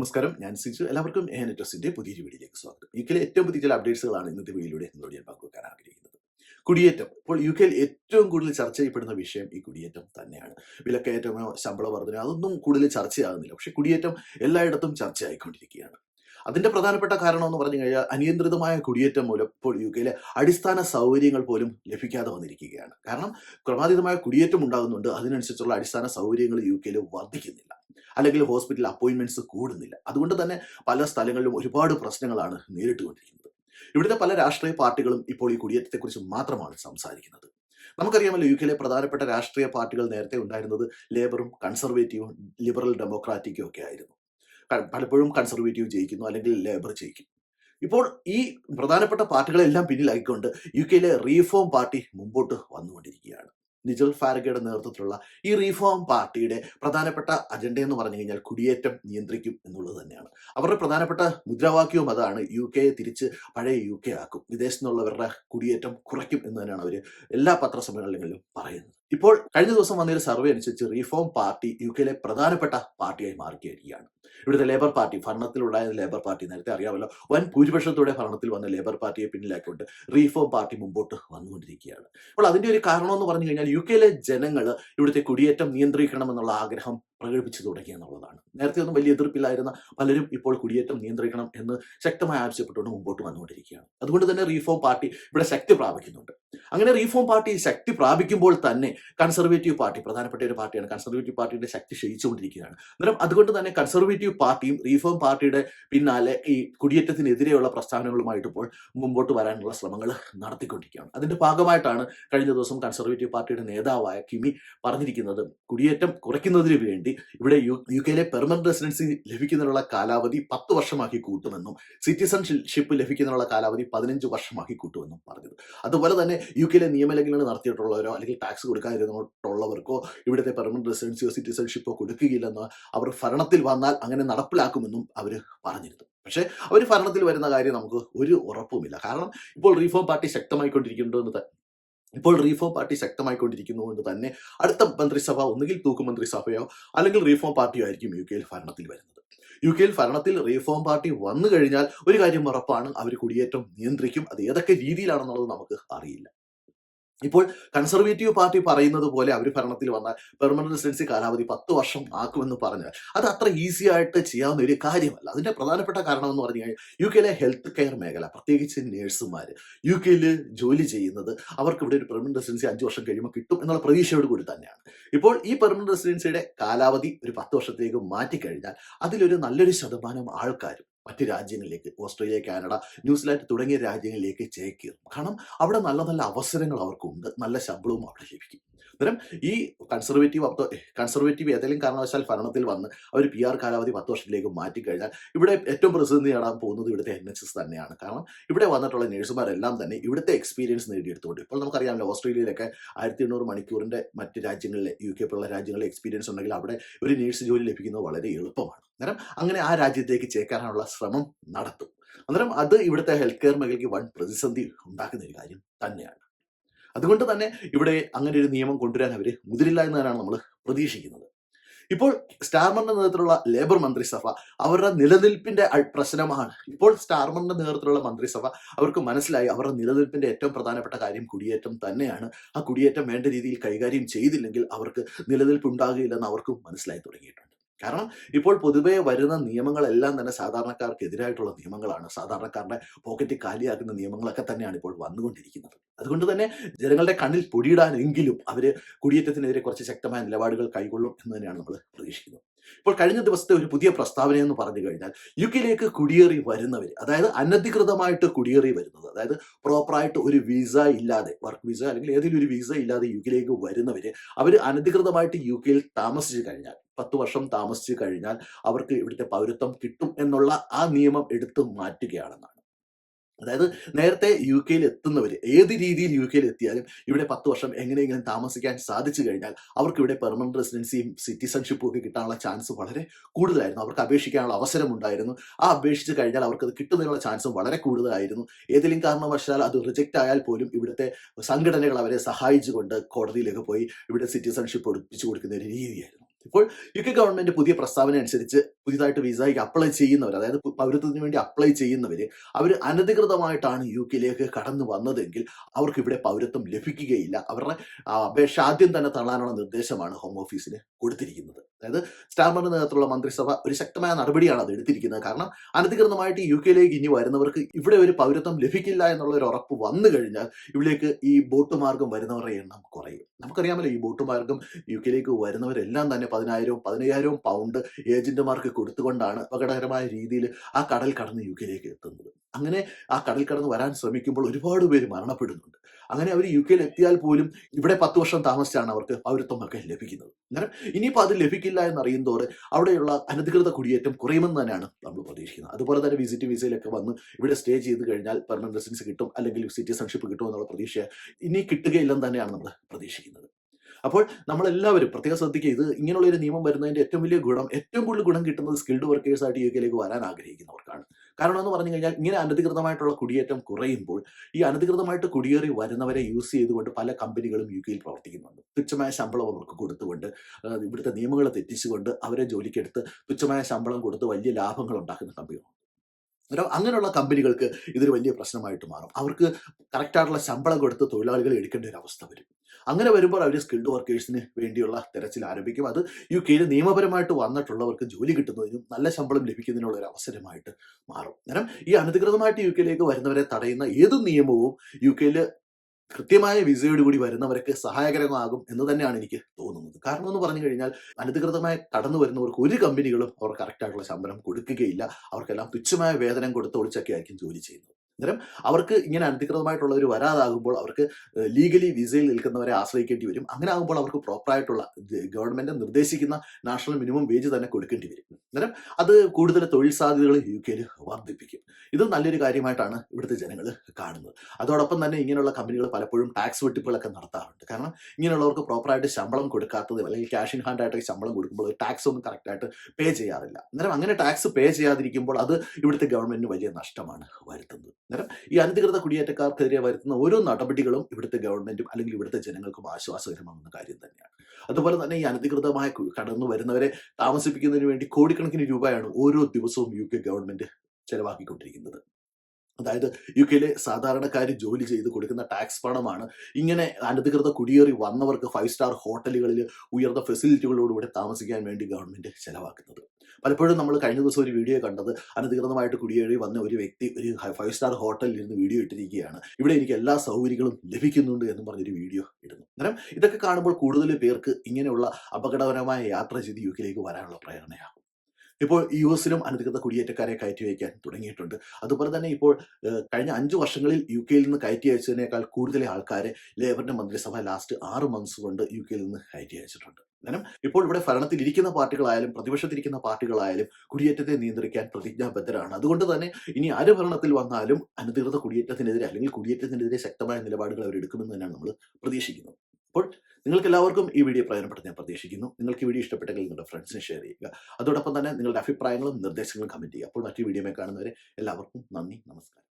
നമസ്കാരം. ഞാൻ സിജു. എല്ലാവർക്കും എ പുതിയ പുതിയൊരു വീഡിയോയിലേക്ക് സ്വാഗതം. യു കെയിലെ ഏറ്റവും പുതിയ ചില അപ്ഡേറ്റ്സുകളാണ് ഇന്നത്തെ വീഡിയോയിലൂടെ നിങ്ങളോട് ഞാൻ പങ്കുവെക്കാൻ ആഗ്രഹിക്കുന്നത്. കുടിയേറ്റം. ഇപ്പോൾ യു കെയിൽ ഏറ്റവും കൂടുതൽ ചർച്ച ചെയ്യപ്പെടുന്ന വിഷയം ഈ കുടിയേറ്റം തന്നെയാണ്. വിലക്കയറ്റമോ ശമ്പള വർധനയോ അതൊന്നും കൂടുതൽ ചർച്ചയാകുന്നില്ല. പക്ഷെ കുടിയേറ്റം എല്ലായിടത്തും ചർച്ചയായിക്കൊണ്ടിരിക്കുകയാണ്. അതിന്റെ പ്രധാനപ്പെട്ട കാരണം എന്ന് പറഞ്ഞു കഴിഞ്ഞാൽ അനിയന്ത്രിതമായ കുടിയേറ്റം മൂലം ഇപ്പോൾ യു കെയിലെ അടിസ്ഥാന സൗകര്യങ്ങൾ പോലും ലഭിക്കാതെ വന്നിരിക്കുകയാണ്. കാരണം ക്രമാതീതമായ കുടിയേറ്റം ഉണ്ടാകുന്നുണ്ട്. അതിനനുസരിച്ചുള്ള അടിസ്ഥാന സൗകര്യങ്ങൾ യു കെയിൽ വർദ്ധിക്കുന്നില്ല അല്ലെങ്കിൽ ഹോസ്പിറ്റൽ അപ്പോയിന്റ്മെന്റ്സ് കൂടുന്നില്ല. അതുകൊണ്ട് തന്നെ പല സ്ഥലങ്ങളിലും ഒരുപാട് പ്രശ്നങ്ങളാണ് നേരിട്ടുകൊണ്ടിരിക്കുന്നത്. ഇവിടുത്തെ പല രാഷ്ട്രീയ പാർട്ടികളും ഇപ്പോൾ ഈ കുടിയേറ്റത്തെക്കുറിച്ച് മാത്രമാണ് സംസാരിക്കുന്നത്. നമുക്കറിയാമല്ലോ യു കെയിലെ പ്രധാനപ്പെട്ട രാഷ്ട്രീയ പാർട്ടികൾ നേരത്തെ ഉണ്ടായിരുന്നത് ലേബറും കൺസർവേറ്റീവും ലിബറൽ ഡെമോക്രാറ്റിക്കും ഒക്കെ ആയിരുന്നു. പലപ്പോഴും കൺസർവേറ്റീവ് ജയിക്കുന്നു അല്ലെങ്കിൽ ലേബർ ജയിക്കും. ഇപ്പോൾ ഈ പ്രധാനപ്പെട്ട പാർട്ടികളെല്ലാം പിന്നിലായിക്കൊണ്ട് യു കെയിലെ റീഫോം പാർട്ടി മുമ്പോട്ട് വന്നുകൊണ്ടിരിക്കുകയാണ്. നിജൽ ഫാരഗയുടെ നേതൃത്വത്തിലുള്ള ഈ റീഫോം പാർട്ടിയുടെ പ്രധാനപ്പെട്ട അജണ്ട എന്ന് പറഞ്ഞു കഴിഞ്ഞാൽ കുടിയേറ്റം നിയന്ത്രിക്കും എന്നുള്ളത് തന്നെയാണ്. അവരുടെ പ്രധാനപ്പെട്ട മുദ്രാവാക്യവും അതാണ് യു കെയെ തിരിച്ച് പഴയ യു കെ ആക്കും. വിദേശത്തു നിന്നുള്ളവരുടെ കുടിയേറ്റം കുറയ്ക്കും എന്ന് തന്നെയാണ് അവർ എല്ലാ പത്രസമ്മേളനങ്ങളിലും പറയുന്നത്. ഇപ്പോൾ കഴിഞ്ഞ ദിവസം വന്നൊരു സർവേ അനുസരിച്ച് റീഫോം പാർട്ടി യു കെയിലെ പ്രധാനപ്പെട്ട പാർട്ടിയായി മാറിയിരിക്കുകയാണ് ഇവിടുത്തെ ലേബർ പാർട്ടി ഭരണത്തിലുണ്ടായ ലേബർ പാർട്ടി നേരത്തെ അറിയാമല്ലോ. വൻ ഭൂരിപക്ഷത്തോടെ ഭരണത്തിൽ വന്ന ലേബർ പാർട്ടിയെ പിന്നിലാക്കിക്കൊണ്ട് റീഫോം പാർട്ടി മുമ്പോട്ട് വന്നുകൊണ്ടിരിക്കുകയാണ്. അപ്പോൾ അതിന്റെ ഒരു കാരണം എന്ന് പറഞ്ഞു കഴിഞ്ഞാൽ യു കെയിലെ ജനങ്ങൾ ഇവിടുത്തെ കുടിയേറ്റം നിയന്ത്രിക്കണമെന്നുള്ള ആഗ്രഹം പ്രകടിപ്പിച്ചു തുടങ്ങി എന്നുള്ളതാണ്. നേരത്തെ ഒന്നും വലിയ എതിർപ്പില്ലായിരുന്ന പലരും ഇപ്പോൾ കുടിയേറ്റം നിയന്ത്രിക്കണം എന്ന് ശക്തമായി ആവശ്യപ്പെട്ടുകൊണ്ട് മുമ്പോട്ട് വന്നുകൊണ്ടിരിക്കുകയാണ്. അതുകൊണ്ട് തന്നെ റീഫോം പാർട്ടി ഇവിടെ ശക്തി പ്രാപിക്കുന്നുണ്ട്. അങ്ങനെ റീഫോം പാർട്ടി ശക്തി പ്രാപിക്കുമ്പോൾ തന്നെ കൺസർവേറ്റീവ് പാർട്ടി പ്രധാനപ്പെട്ട ഒരു പാർട്ടിയാണ്. കൺസർവേറ്റീവ് പാർട്ടിയുടെ ശക്തി ക്ഷയിച്ചുകൊണ്ടിരിക്കുകയാണ്. അന്നേരം അതുകൊണ്ട് തന്നെ കൺസർവേറ്റീവ് പാർട്ടിയും റീഫോം പാർട്ടിയുടെ പിന്നാലെ ഈ കുടിയേറ്റത്തിനെതിരെയുള്ള പ്രസ്താവനകളുമായിട്ട് ഇപ്പോൾ മുമ്പോട്ട് വരാനുള്ള ശ്രമങ്ങൾ നടത്തിക്കൊണ്ടിരിക്കുകയാണ്. അതിന്റെ ഭാഗമായിട്ടാണ് കഴിഞ്ഞ ദിവസം കൺസർവേറ്റീവ് പാർട്ടിയുടെ നേതാവായ കിമി പറഞ്ഞിരിക്കുന്നത് കുടിയേറ്റം കുറയ്ക്കുന്നതിന് വേണ്ടി ഇവിടെ യു യു കെയിലെ പെർമനന്റ് റെസിഡൻസി ലഭിക്കുന്നതിനുള്ള കാലാവധി പത്ത് വർഷമാക്കി കൂട്ടുമെന്നും സിറ്റിസൺഷിപ്പ് ലഭിക്കുന്നതിനുള്ള കാലാവധി പതിനഞ്ച് വർഷമാക്കി കൂട്ടുമെന്നും പറഞ്ഞത്. അതുപോലെ തന്നെ യു കെയിലെ നിയമലംഘനങ്ങൾ നടത്തിയിട്ടുള്ളവരോ അല്ലെങ്കിൽ ടാക്സ് കൊടുക്കാതിരുന്നിട്ടുള്ളവർക്കോ ഇവിടുത്തെ പെർമനന്റ് റെസിഡൻസിയോ സിറ്റിസൺഷിപ്പോ കൊടുക്കുകയില്ലെന്ന് അവർ ഭരണത്തിൽ വന്നാൽ അങ്ങനെ നടപ്പിലാക്കുമെന്നും അവർ പറഞ്ഞിരുന്നു. പക്ഷേ അവർ ഭരണത്തിൽ വരുന്ന കാര്യം നമുക്ക് ഒരു ഉറപ്പുമില്ല. കാരണം ഇപ്പോൾ റീഫോം പാർട്ടി ശക്തമായിക്കൊണ്ടിരിക്കുന്നുണ്ട് ഇപ്പോൾ റീഫോം പാർട്ടി ശക്തമായിക്കൊണ്ടിരിക്കുന്നതുകൊണ്ട് തന്നെ അടുത്ത മന്ത്രിസഭ ഒന്നുകിൽ തൂക്കു മന്ത്രിസഭയോ അല്ലെങ്കിൽ റീഫോം പാർട്ടിയോ ആയിരിക്കും യു കെയിൽ ഭരണത്തിൽ വരുന്നത്. യു കെയിൽ ഭരണത്തിൽ റീഫോം പാർട്ടി വന്നു കഴിഞ്ഞാൽ ഒരു കാര്യം ഉറപ്പാണ് അവർ കുടിയേറ്റം നിയന്ത്രിക്കും. അത് ഏതൊക്കെ രീതിയിലാണെന്നുള്ളത് നമുക്ക് അറിയില്ല. ഇപ്പോൾ കൺസർവേറ്റീവ് പാർട്ടി പറയുന്നത് പോലെ അവർ ഭരണത്തിൽ വന്ന പെർമനന്റ് റെസിഡൻസി കാലാവധി പത്ത് വർഷം ആക്കുമെന്ന് പറഞ്ഞാൽ അത് അത്ര ഈസി ആയിട്ട് ചെയ്യാവുന്ന ഒരു കാര്യമല്ല. അതിന്റെ പ്രധാനപ്പെട്ട കാരണം എന്ന് പറഞ്ഞു കഴിഞ്ഞാൽ യു കെയിലെ ഹെൽത്ത് കെയർ മേഖല പ്രത്യേകിച്ച് നേഴ്സുമാർ യു കെയിൽ ജോലി ചെയ്യുന്നത് അവർക്ക് ഇവിടെ ഒരു പെർമനന്റ് റെസിഡൻസി അഞ്ച് വർഷം കഴിയുമ്പോൾ കിട്ടും എന്നുള്ള പ്രതീക്ഷയോട് കൂടി തന്നെയാണ്. ഇപ്പോൾ ഈ പെർമനന്റ് റെസിഡൻസിയുടെ കാലാവധി ഒരു പത്ത് വർഷത്തേക്ക് മാറ്റിക്കഴിഞ്ഞാൽ അതിലൊരു നല്ലൊരു ശതമാനം ആൾക്കാരും മറ്റ് രാജ്യങ്ങളിലേക്ക് ഓസ്ട്രേലിയ കാനഡ ന്യൂസിലാൻഡ് തുടങ്ങിയ രാജ്യങ്ങളിലേക്ക് ചേക്കേറും. കാരണം അവിടെ നല്ല നല്ല അവസരങ്ങൾ അവർക്കുണ്ട്. നല്ല ശമ്പളവും അവിടെ ലഭിക്കും. അന്നേരം ഈ കൺസർവേറ്റീവ് കൺസർവേറ്റീവ് ഏതെങ്കിലും കാരണവശാൽ ഭരണത്തിൽ വന്ന് അവർ പി ആർ കാലാവധി പത്ത് വർഷത്തിലേക്ക് മാറ്റിക്കഴിഞ്ഞാൽ ഇവിടെ ഏറ്റവും പ്രതിസന്ധി നേടാൻ പോകുന്നത് ഇവിടുത്തെ എൻ എച്ച് എസ് തന്നെയാണ്. കാരണം ഇവിടെ വന്നിട്ടുള്ള നഴ്സുമാരെല്ലാം തന്നെ ഇവിടുത്തെ എക്സ്പീരിയൻസ് നേടിയെടുത്തുകൊണ്ട് ഇപ്പോൾ നമുക്കറിയാമല്ലോ ഓസ്ട്രേലിയയിലൊക്കെ ആയിരത്തി എണ്ണൂറ് മണിക്കൂറിന്റെ മറ്റ് രാജ്യങ്ങളിലെ യു കെ പോലുള്ള രാജ്യങ്ങളിലെ എക്സ്പീരിയൻസ് ഉണ്ടെങ്കിൽ അവിടെ ഒരു നേഴ്സ് ജോലി ലഭിക്കുന്നത് വളരെ എളുപ്പമാണ്. അന്നേരം അങ്ങനെ ആ രാജ്യത്തേക്ക് ചേക്കാനുള്ള ശ്രമം നടത്തും. അന്നേരം അത് ഇവിടുത്തെ ഹെൽത്ത് കെയർ മേഖലയ്ക്ക് വൻ പ്രതിസന്ധി ഉണ്ടാക്കുന്ന ഒരു കാര്യം തന്നെയാണ്. അതുകൊണ്ട് തന്നെ ഇവിടെ അങ്ങനെ ഒരു നിയമം കൊണ്ടുവരാൻ അവർ മുതിരില്ല എന്ന് തന്നെയാണ് നമ്മൾ പ്രതീക്ഷിക്കുന്നത്. ഇപ്പോൾ സ്റ്റാർമറിന്റെ നേതൃത്വത്തിലുള്ള ലേബർ മന്ത്രിസഭ അവരുടെ നിലനിൽപ്പിന്റെ പ്രശ്നമാണ്. ഇപ്പോൾ സ്റ്റാർമറിന്റെ നേതൃത്വത്തിലുള്ള മന്ത്രിസഭ അവർക്ക് മനസ്സിലായി അവരുടെ നിലനിൽപ്പിന്റെ ഏറ്റവും പ്രധാനപ്പെട്ട കാര്യം കുടിയേറ്റം തന്നെയാണ്. ആ കുടിയേറ്റം വേണ്ട രീതിയിൽ കൈകാര്യം ചെയ്തില്ലെങ്കിൽ അവർക്ക് നിലനിൽപ്പ് ഉണ്ടാകുകയില്ലെന്ന് അവർക്കും മനസ്സിലായി തുടങ്ങിയിട്ടുണ്ട്. കാരണം ഇപ്പോൾ പൊതുവേ വരുന്ന നിയമങ്ങളെല്ലാം തന്നെ സാധാരണക്കാർക്ക് എതിരായിട്ടുള്ള നിയമങ്ങളാണ്. സാധാരണക്കാരുടെ പോക്കറ്റ് കാലിയാക്കുന്ന നിയമങ്ങളൊക്കെ തന്നെയാണ് ഇപ്പോൾ വന്നുകൊണ്ടിരിക്കുന്നത്. അതുകൊണ്ട് തന്നെ ജനങ്ങളുടെ കണ്ണിൽ പൊടിയിടാനെങ്കിലും അവർ കുടിയേറ്റത്തിനെതിരെ കുറച്ച് ശക്തമായ നിലപാടുകൾ കൈകൊള്ളും എന്ന് തന്നെയാണ് നമ്മൾ പ്രതീക്ഷിക്കുന്നത്. ഇപ്പോൾ കഴിഞ്ഞ ദിവസത്തെ ഒരു പുതിയ പ്രസ്താവന എന്ന് പറഞ്ഞു കഴിഞ്ഞാൽ യു കെയിലേക്ക് കുടിയേറി വരുന്നവർ അതായത് അനധികൃതമായിട്ട് കുടിയേറി വരുന്നത് അതായത് പ്രോപ്പറായിട്ട് ഒരു വിസ ഇല്ലാതെ വർക്ക് വിസ അല്ലെങ്കിൽ ഏതെങ്കിലും ഒരു വിസ ഇല്ലാതെ യു കെയിലേക്ക് വരുന്നവർ അവർ അനധികൃതമായിട്ട് യു കെയിൽ താമസിച്ചു കഴിഞ്ഞാൽ പത്ത് വർഷം താമസിച്ചു കഴിഞ്ഞാൽ അവർക്ക് ഇവിടുത്തെ പൗരത്വം കിട്ടും എന്നുള്ള ആ നിയമം എടുത്തു മാറ്റുകയാണെന്നാണ്. അതായത് നേരത്തെ യു കെയിൽ എത്തുന്നവർ ഏത് രീതിയിൽ യു കെയിൽ എത്തിയാലും ഇവിടെ പത്ത് വർഷം എങ്ങനെയെങ്കിലും താമസിക്കാൻ സാധിച്ചു കഴിഞ്ഞാൽ അവർക്ക് ഇവിടെ പെർമനന്റ് റെസിഡൻസിയും സിറ്റിസൺഷിപ്പും ഒക്കെ കിട്ടാനുള്ള ചാൻസ് വളരെ കൂടുതലായിരുന്നു. അവർക്ക് അപേക്ഷിക്കാനുള്ള അവസരം ഉണ്ടായിരുന്നു. ആ അപേക്ഷിച്ച് കഴിഞ്ഞാൽ അവർക്ക് അത് കിട്ടുന്നതിനുള്ള ചാൻസും വളരെ കൂടുതലായിരുന്നു. ഏതെങ്കിലും കാരണവശാൽ അത് റിജക്റ്റ് ആയാൽ പോലും ഇവിടുത്തെ സംഘടനകൾ അവരെ സഹായിച്ചുകൊണ്ട് കോടതിയിലേക്ക് പോയി ഇവിടെ സിറ്റിസൺഷിപ്പ് ഒടുപ്പിച്ചു കൊടുക്കുന്ന ഒരു രീതിയായിരുന്നു. ഇപ്പോൾ യു കെ ഗവൺമെന്റ് പുതിയ പ്രസ്താവന അനുസരിച്ച് പുതിയതായിട്ട് വിസയ്ക്ക് അപ്ലൈ ചെയ്യുന്നവർ അതായത് പൗരത്വത്തിന് വേണ്ടി അപ്ലൈ ചെയ്യുന്നവർ അവർ അനധികൃതമായിട്ടാണ് യു കെയിലേക്ക് കടന്നു വന്നതെങ്കിൽ അവർക്ക് ഇവിടെ പൗരത്വം ലഭിക്കുകയില്ല. അവരുടെ അപേക്ഷ ആദ്യം തന്നെ തള്ളാനുള്ള നിർദ്ദേശമാണ് ഹോം ഓഫീസിന് കൊടുത്തിരിക്കുന്നത്. അതായത് സ്റ്റാമറിന്റെ നേതൃത്വത്തിലുള്ള മന്ത്രിസഭ ഒരു ശക്തമായ നടപടിയാണ് അത് എടുത്തിരിക്കുന്നത്. കാരണം അനധികൃതമായിട്ട് യു കെയിലേക്ക് ഇനി വരുന്നവർക്ക് ഇവിടെ ഒരു പൗരത്വം ലഭിക്കില്ല എന്നുള്ള ഒരു ഉറപ്പ് വന്നു കഴിഞ്ഞാൽ ഇവിടേക്ക് ഈ ബോട്ട് മാർഗം വരുന്നവരുടെ എണ്ണം കുറയും. നമുക്കറിയാമല്ലോ ഈ ബോട്ട് മാർഗം യു കെയിലേക്ക് വരുന്നവരെല്ലാം തന്നെ പതിനായിരവും പതിനയ്യായിരവും പൗണ്ട് ഏജന്റുമാർക്ക് കൊടുത്തുകൊണ്ടാണ് അപകടകരമായ രീതിയിൽ ആ കടൽ കടന്ന് യു കെയിലേക്ക് എത്തുന്നത്. അങ്ങനെ ആ കടൽ കടന്ന് വരാൻ ശ്രമിക്കുമ്പോൾ ഒരുപാട് പേര് മരണപ്പെടുന്നുണ്ട്. അങ്ങനെ അവർ യു കെയിൽ എത്തിയാൽ പോലും ഇവിടെ പത്ത് വർഷം താമസിച്ചാണ് അവർക്ക് പൗരത്വമൊക്കെ ലഭിക്കുന്നത്. അങ്ങനെ ഇനിയിപ്പോൾ അത് ലഭിക്കില്ല എന്നറിയുന്നതോടെ അവിടെയുള്ള അനധികൃത കുടിയേറ്റം കുറയുമെന്ന് തന്നെയാണ് നമ്മൾ പ്രതീക്ഷിക്കുന്നത്. അതുപോലെ തന്നെ വിസിറ്റ് വിസയിലൊക്കെ വന്ന് ഇവിടെ സ്റ്റേ ചെയ്ത് കഴിഞ്ഞാൽ പെർമനന്റ് റെസിഡൻസ് കിട്ടും അല്ലെങ്കിൽ സിറ്റിസൺഷിപ്പ് കിട്ടും എന്നുള്ള പ്രതീക്ഷ ഇനി കിട്ടുകയില്ലെന്ന് തന്നെയാണ് നമ്മൾ പ്രതീക്ഷിക്കുന്നത്. അപ്പോൾ നമ്മളെല്ലാവരും പ്രത്യേകം ശ്രദ്ധിക്കുക ഇത് ഇങ്ങനെയുള്ള ഒരു നിയമം വരുന്നതിന്റെ ഏറ്റവും വലിയ ഗുണം ഏറ്റവും കൂടുതൽ ഗുണം കിട്ടുന്നത് സ്കിൽഡ് വർക്കേഴ്സായിട്ട് യു കെയിലേക്ക് വരാൻ ആഗ്രഹിക്കുന്നവർക്കാണ്. കാരണം എന്ന് പറഞ്ഞു കഴിഞ്ഞാൽ ഇങ്ങനെ അനധികൃതമായിട്ടുള്ള കുടിയേറ്റം കുറയുമ്പോൾ ഈ അനധികൃതമായിട്ട് കുടിയേറി വരുന്നവരെ യൂസ് ചെയ്തുകൊണ്ട് പല കമ്പനികളും യു കെയിൽ പ്രവർത്തിക്കുന്നുണ്ട്. തുച്ഛമായ ശമ്പളം അവർക്ക് കൊടുത്തുകൊണ്ട് ഇവിടുത്തെ നിയമങ്ങളെ തെറ്റിച്ചുകൊണ്ട് അവരെ ജോലിക്കെടുത്ത് തുച്ഛമായ ശമ്പളം കൊടുത്ത് വലിയ ലാഭങ്ങൾ ഉണ്ടാക്കുന്ന കമ്പനികളുണ്ട്. അന്നേരം അങ്ങനെയുള്ള കമ്പനികൾക്ക് ഇതൊരു വലിയ പ്രശ്നമായിട്ട് മാറും. അവർക്ക് കറക്റ്റായിട്ടുള്ള ശമ്പളം കൊടുത്ത് തൊഴിലാളികളെ എടുക്കേണ്ട ഒരു അവസ്ഥ വരും. അങ്ങനെ വരുമ്പോൾ അവർ സ്കിൽഡ് വർക്കേഴ്സിന് വേണ്ടിയുള്ള തെരച്ചിൽ ആരംഭിക്കും. അത് യു കെയിൽ നിയമപരമായിട്ട് വന്നിട്ടുള്ളവർക്ക് ജോലി കിട്ടുന്നതിനും നല്ല ശമ്പളം ലഭിക്കുന്നതിനുള്ള ഒരു അവസരമായിട്ട് മാറും. അന്നേരം ഈ അനധികൃതമായിട്ട് യു കെയിലേക്ക് വരുന്നവരെ തടയുന്ന ഏത് നിയമവും യു കെയിൽ കൃത്യമായ വിസയോട് കൂടി വരുന്നവർക്ക് സഹായകരമാകും എന്ന് തന്നെയാണ് എനിക്ക് തോന്നുന്നത്. കാരണം എന്ന് പറഞ്ഞു കഴിഞ്ഞാൽ അനധികൃതമായി കടന്നു വരുന്നവർക്ക് ഒരു കമ്പനികളും അവർ കറക്റ്റായിട്ടുള്ള ശമ്പളം കൊടുക്കുകയില്ല. അവർക്കെല്ലാം തുച്ഛമായ വേതനം കൊടുത്ത് ഒളിച്ചൊക്കെ ആയിരിക്കും ജോലി ചെയ്യുന്നത്. അന്നേരം അവർക്ക് ഇങ്ങനെ അനധികൃതമായിട്ടുള്ളവർ വരാതാകുമ്പോൾ അവർക്ക് ലീഗലി വിസയിൽ നിൽക്കുന്നവരെ ആശ്രയിക്കേണ്ടി വരും. അങ്ങനെ ആകുമ്പോൾ അവർക്ക് പ്രോപ്പറായിട്ടുള്ള ഗവൺമെന്റ് നിർദ്ദേശിക്കുന്ന നാഷണൽ മിനിമം വേജ് തന്നെ കൊടുക്കേണ്ടി വരും. അന്നേരം അത് കൂടുതൽ തൊഴിൽ സാധ്യതകൾ യു കെയിൽ വർദ്ധിപ്പിക്കും. ഇത് നല്ലൊരു കാര്യമായിട്ടാണ് ഇവിടുത്തെ ജനങ്ങൾ കാണുന്നത്. അതോടൊപ്പം തന്നെ ഇങ്ങനെയുള്ള കമ്പനികൾ പലപ്പോഴും ടാക്സ് വെട്ടിപ്പുകളൊക്കെ നടത്താറുണ്ട്. കാരണം ഇങ്ങനെയുള്ളവർക്ക് പ്രോപ്പറായിട്ട് ശമ്പളം കൊടുക്കാത്തത് അല്ലെങ്കിൽ ക്യാഷ് ഇൻ ഹാൻഡ് ആയിട്ട് ശമ്പളം കൊടുക്കുമ്പോൾ ടാക്സ് ഒന്നും കറക്റ്റായിട്ട് പേ ചെയ്യാറില്ല. അന്നേരം അങ്ങനെ ടാക്സ് പേ ചെയ്യാതിരിക്കുമ്പോൾ അത് ഇവിടുത്തെ ഗവൺമെന്റിന് വലിയ നഷ്ടമാണ് വരുത്തുന്നത്. അന്നേരം ഈ അനധികൃത കുടിയേറ്റക്കാർക്കെതിരെ വരുത്തുന്ന ഓരോ നടപടികളും ഇവിടുത്തെ ഗവൺമെന്റും അല്ലെങ്കിൽ ഇവിടുത്തെ ജനങ്ങൾക്കും ആശ്വാസകരമാകുന്ന കാര്യം തന്നെയാണ്. അതുപോലെ തന്നെ ഈ അനധികൃതമായ കടന്നു വരുന്നവരെ താമസിപ്പിക്കുന്നതിന് വേണ്ടി കോടിക്കണക്കിന് രൂപയാണ് ഓരോ ദിവസവും യു കെ ഗവൺമെന്റ് ചെലവാക്കിക്കൊണ്ടിരിക്കുന്നത്. അതായത് യു കെയിലെ സാധാരണക്കാർ ജോലി ചെയ്ത് കൊടുക്കുന്ന ടാക്സ് പണമാണ് ഇങ്ങനെ അനധികൃത കുടിയേറി വന്നവർക്ക് ഫൈവ് സ്റ്റാർ ഹോട്ടലുകളിൽ ഉയർന്ന ഫെസിലിറ്റികളോടുകൂടി താമസിക്കാൻ വേണ്ടി ഗവൺമെന്റ് ചെലവാക്കുന്നത്. പലപ്പോഴും നമ്മൾ കഴിഞ്ഞ ദിവസം ഒരു വീഡിയോ കണ്ടത് അനധികൃതമായിട്ട് കുടിയേറി വന്ന ഒരു വ്യക്തി ഒരു ഫൈവ് സ്റ്റാർ ഹോട്ടലിൽ ഇരുന്ന് വീഡിയോ ഇട്ടിരിക്കുകയാണ്. ഇവിടെ എനിക്ക് എല്ലാ സൗകര്യങ്ങളും ലഭിക്കുന്നുണ്ട് എന്ന് പറഞ്ഞൊരു വീഡിയോ ഇടുന്നു. അന്നേരം ഇതൊക്കെ കാണുമ്പോൾ കൂടുതൽ പേർക്ക് ഇങ്ങനെയുള്ള അപകടകരമായ യാത്ര ചെയ്ത് യു കെയിലേക്ക് വരാനുള്ള പ്രേരണയാകും. ഇപ്പോൾ യു എസിലും അനധികൃത കുടിയേറ്റക്കാരെ കയറ്റി വയ്ക്കാൻ തുടങ്ങിയിട്ടുണ്ട്. അതുപോലെ തന്നെ ഇപ്പോൾ കഴിഞ്ഞ അഞ്ച് വർഷങ്ങളിൽ യു കെയിൽ നിന്ന് കയറ്റി അയച്ചതിനേക്കാൾ കൂടുതൽ ആൾക്കാരെ ലേബറിന്റെ മന്ത്രിസഭ ലാസ്റ്റ് ആറ് മന്ത്സ് കൊണ്ട് യു കെയിൽ നിന്ന് കയറ്റി അയച്ചിട്ടുണ്ട്. കാരണം ഇപ്പോൾ ഇവിടെ ഭരണത്തിൽ ഇരിക്കുന്ന പാർട്ടികളായാലും പ്രതിപക്ഷത്തിരിക്കുന്ന പാർട്ടികളായാലും കുടിയേറ്റത്തെ നിയന്ത്രിക്കാൻ പ്രതിജ്ഞാബദ്ധരാണ്. അതുകൊണ്ട് തന്നെ ഇനി ആര് ഭരണത്തിൽ വന്നാലും അനധികൃത കുടിയേറ്റത്തിനെതിരെ അല്ലെങ്കിൽ കുടിയേറ്റത്തിനെതിരെ ശക്തമായ നിലപാടുകൾ അവർ എടുക്കുമെന്ന് തന്നെയാണ് നമ്മൾ പ്രതീക്ഷിക്കുന്നത്. അപ്പോൾ നിങ്ങൾക്ക് എല്ലാവർക്കും ഈ വീഡിയോ പ്രയോജനപ്പെട്ട് ഞാൻ പ്രതീക്ഷിക്കുന്നു. നിങ്ങൾക്ക് ഈ വീഡിയോ ഇഷ്ടപ്പെട്ടെങ്കിൽ നിങ്ങളുടെ ഫ്രണ്ട്സിന് ഷെയർ ചെയ്യുക. അതോടൊപ്പം തന്നെ നിങ്ങളുടെ അഭിപ്രായങ്ങളും നിർദ്ദേശങ്ങളും കമന്റ് ചെയ്യുക. അപ്പോൾ മറ്റു വീഡിയോ കാണുന്നവരെ എല്ലാവർക്കും നന്ദി നമസ്കാരം.